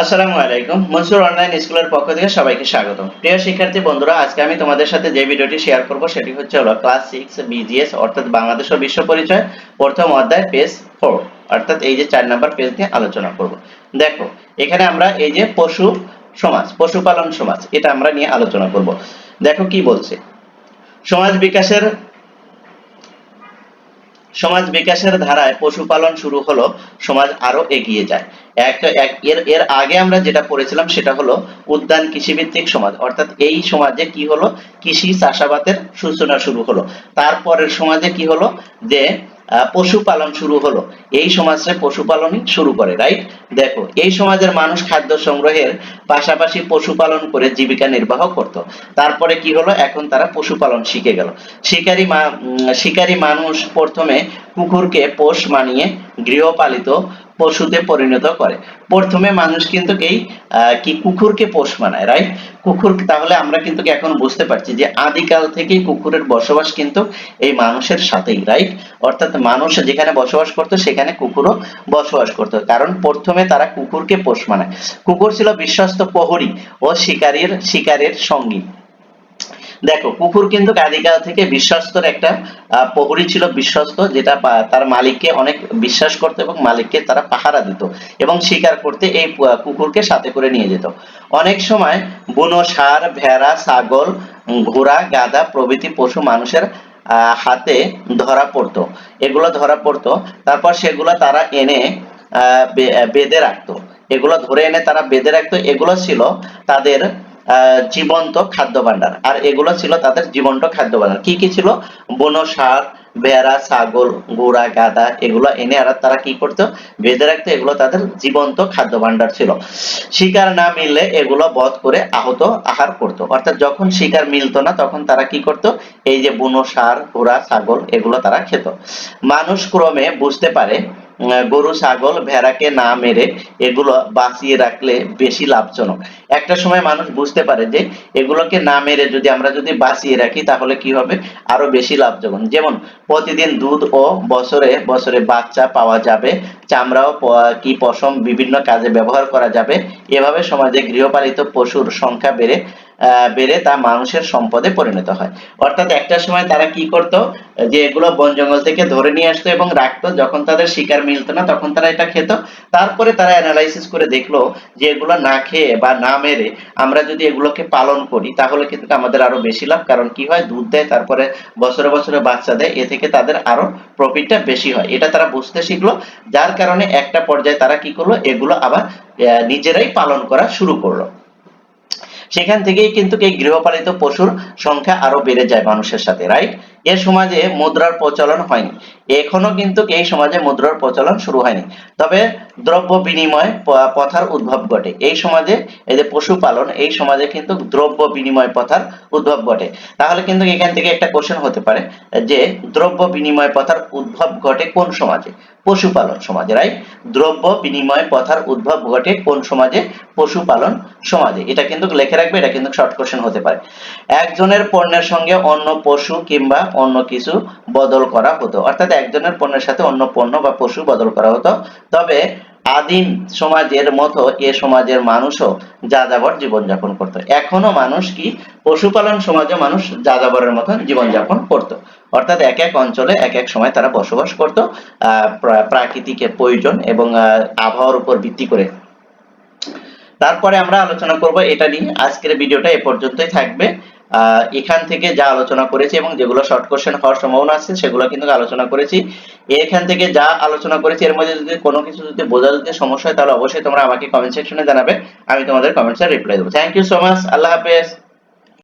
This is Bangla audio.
আসসালামু আলাইকুম। মনসুর অনলাইন স্কুলের পক্ষ থেকে সবাইকে স্বাগত প্রিয় শিক্ষার্থী, বন্ধুরা, আজকে আমি তোমাদের সাথে যে ভিডিওটি শেয়ার করব সেটি হচ্ছে হলো ক্লাস সিক্স বিজিএস অর্থাৎ বাংলাদেশ ও বিশ্ব পরিচয়, প্রথম অধ্যায় পেজ ফোর অর্থাৎ এই যে চার নাম্বার পেজ নিয়ে আলোচনা করব। দেখো, এখানে আমরা এই যে পশু সমাজ, পশুপালন সমাজ, এটা আমরা নিয়ে আলোচনা করব। দেখো কি বলছে? সমাজ বিকাশের সমাজ বিকাশের ধারায় পশুপালন শুরু হলো, সমাজ আরও এগিয়ে যায়। এক, এক- এর এর আগে আমরা যেটা পড়েছিলাম সেটা হলো উদ্যান কৃষিভিত্তিক সমাজ। অর্থাৎ এই সমাজে কি হলো? কৃষি চাষাবাদের সূচনা শুরু হলো। তারপরের সমাজে কি হলো? যে পশুপালন শুরু হলো। এই সমাজে পশুপালনই শুরু করে রাইট দেখো, এই সমাজের মানুষ খাদ্য সংগ্রহের পাশাপাশি পশুপালন করে জীবিকা নির্বাহ করত। তারপরে কি হলো? এখন তারা পশুপালন শিখে গেল। শিকারী শিকারী মানুষ প্রথমে কুকুরকে পোষ মানিয়ে গৃহপালিত পশুতে পরিণত করে। প্রথমে মানুষ কিন্তু এই কি কুকুরকে পোষ মানায় রাইট কুকুর, তাহলে আমরা কিন্তু এখন বুঝতে পারছি যে আদিকাল থেকেই কুকুরের বসবাস কিন্তু এই মানুষের সাথেই রাইট অর্থাৎ মানুষ যেখানে বসবাস করতো, সেখানে কুকুরও বসবাস করতো। কারণ প্রথমে তারা কুকুরকে পোষ মানায়। কুকুর ছিল বিশ্বস্ত প্রহরী ও শিকারীর, শিকারের সঙ্গী। দেখো, কুকুর কিন্তু আদিকাল থেকে বিশ্বস্তর একটা প্রহরী ছিল বিশ্বস্ত, যেটা তার মালিককে অনেক বিশ্বাস করতো এবং মালিককে তারা পাহারা দিত এবং শিকার করতে এই কুকুরকে সাথে করে নিয়ে যেত। অনেক সময় বুনো ষাঁড় ভেড়া, ছাগল ঘোড়া, গাধা প্রভৃতি পশু মানুষের হাতে ধরা পড়তো। এগুলো ধরা পড়তো। তারপর সেগুলো তারা এনে বেঁধে রাখতো। এগুলো ধরে এনে তারা বেঁধে রাখতো। এগুলো ছিল তাদের জীবন্ত খাদ্য ভাণ্ডার আর এগুলো ছিল তাদের জীবন্ত খাদ্য ভাণ্ডার কি কি ছিল? বন ষাঁড় ভেড়া ছাগল, গোড়া, গাদা, এগুলো এনে আর তারা কি করতো? বেঁধে রাখতো, এগুলো তাদের জীবন্ত খাদ্য ভাণ্ডার ছিল। শিকার না মিললে এগুলো বধ করে আহত আহার করত। অর্থাৎ যখন শিকার মিলতো না, তখন তারা কি করত? এই যে বুনো সার ঘোড়া ছাগল, এগুলো তারা খেত। মানুষ ক্রমে বুঝতে পারে গরু, ছাগল, ভেড়াকে না মেরে এগুলো বাঁচিয়ে রাখলে বেশি লাভজনক। একটা সময় মানুষ বুঝতে পারে যে এগুলোকে না মেরে যদি আমরা যদি বাঁচিয়ে রাখি, তাহলে কি হবে? আরও বেশি লাভজনক। যেমন, প্রতিদিন দুধ ও বছরে বছরে বাচ্চা পাওয়া যাবে, চামড়াও কি পশম বিভিন্ন কাজে ব্যবহার করা যাবে। এভাবে সমাজে গৃহপালিত পশুর সংখ্যা বেড়ে বেড়ে তা মানুষের সম্পদে পরিণত হয়। অর্থাৎ একটা সময় তারা কি করতো, যে এগুলো বন জঙ্গল থেকে ধরে নিয়ে আসতো এবং রাখতো। যখন তাদের শিকার মিলতো না, তখন তারা এটা খেত। তারপরে তারা অ্যানালাইসিস করে দেখল যে এগুলো না খেয়ে বা না মেরে আমরা যদি এগুলোকে পালন করি, তাহলে কিন্তু আমাদের আরও বেশি লাভ। কারণ কি হয়? দুধ দেয়, তারপরে বছরে বছরে বাচ্চা দেয়। এ থেকে তাদের আরও প্রফিটটা বেশি হয়। এটা তারা বুঝতে শিখলো। যার কারণে একটা পর্যায়ে তারা কি করল? এগুলো আবার নিজেরাই পালন করা শুরু করল। সেখান থেকেই কিন্তু এই গৃহপালিত পশুর সংখ্যা আরও বেড়ে যায় মানুষের সাথে রাইট এ সমাজে মুদ্রার প্রচলন হয়নি। এখনও কিন্তু এই সমাজে মুদ্রার প্রচলন শুরু হয়নি। তবে দ্রব্য বিনিময় প্রথার উদ্ভব ঘটে। এই সমাজে এই যে পশুপালন, এই সমাজে কিন্তু দ্রব্য বিনিময় প্রথার উদ্ভব ঘটে। তাহলে কিন্তু এখান থেকে একটা কোশ্চেন হতে পারে যে দ্রব্য বিনিময় প্রথার উদ্ভব ঘটে কোন সমাজে? পশুপালন সমাজে রাইট দ্রব্য বিনিময় প্রথার উদ্ভব ঘটে কোন সমাজে? পশুপালন সমাজে। এটা কিন্তু লেখে রাখবে, এটা কিন্তু শর্ট কোশ্চেন হতে পারে। একজনের পণ্যের সঙ্গে অন্য পশু কিংবা অন্য কিছু বদল করা হতো। অর্থাৎ একজনের পণ্যের সাথে অন্য পণ্য বা পশু বদল করা হতো। তবে আদিম সমাজের মতো এ সমাজের মানুষও যাযাবর জীবনযাপন করত। এখনও মানুষ কি? পশুপালন সমাজে মানুষ যাযাবরের মতন জীবনযাপন করত। অর্থাৎ এক এক অঞ্চলে এক এক সময় তারা বসবাস করত। প্রাকৃতিকের প্রয়োজন এবং আবহাওয়ার উপর ভিত্তি করে। তারপরে আমরা আলোচনা করব এটা নিয়ে। আজকের ভিডিওটা এ পর্যন্তই থাকবে। এখান থেকে যা আলোচনা করেছি এবং যেগুলো শর্ট কোশ্চেন হওয়ার সম্ভাবনা আছে, সেগুলো কিন্তু আলোচনা করেছি। এখান থেকে যা আলোচনা করেছি, এর মধ্যে যদি কোনো কিছু যদি বোঝা যদি সমস্যা হয়, তাহলে অবশ্যই তোমরা আমাকে কমেন্ট সেকশনে জানাবে, আমি তোমাদের কমেন্টসে রিপ্লাই দেবো। থ্যাংক ইউ সো মাচ আল্লাহ হাফেজ।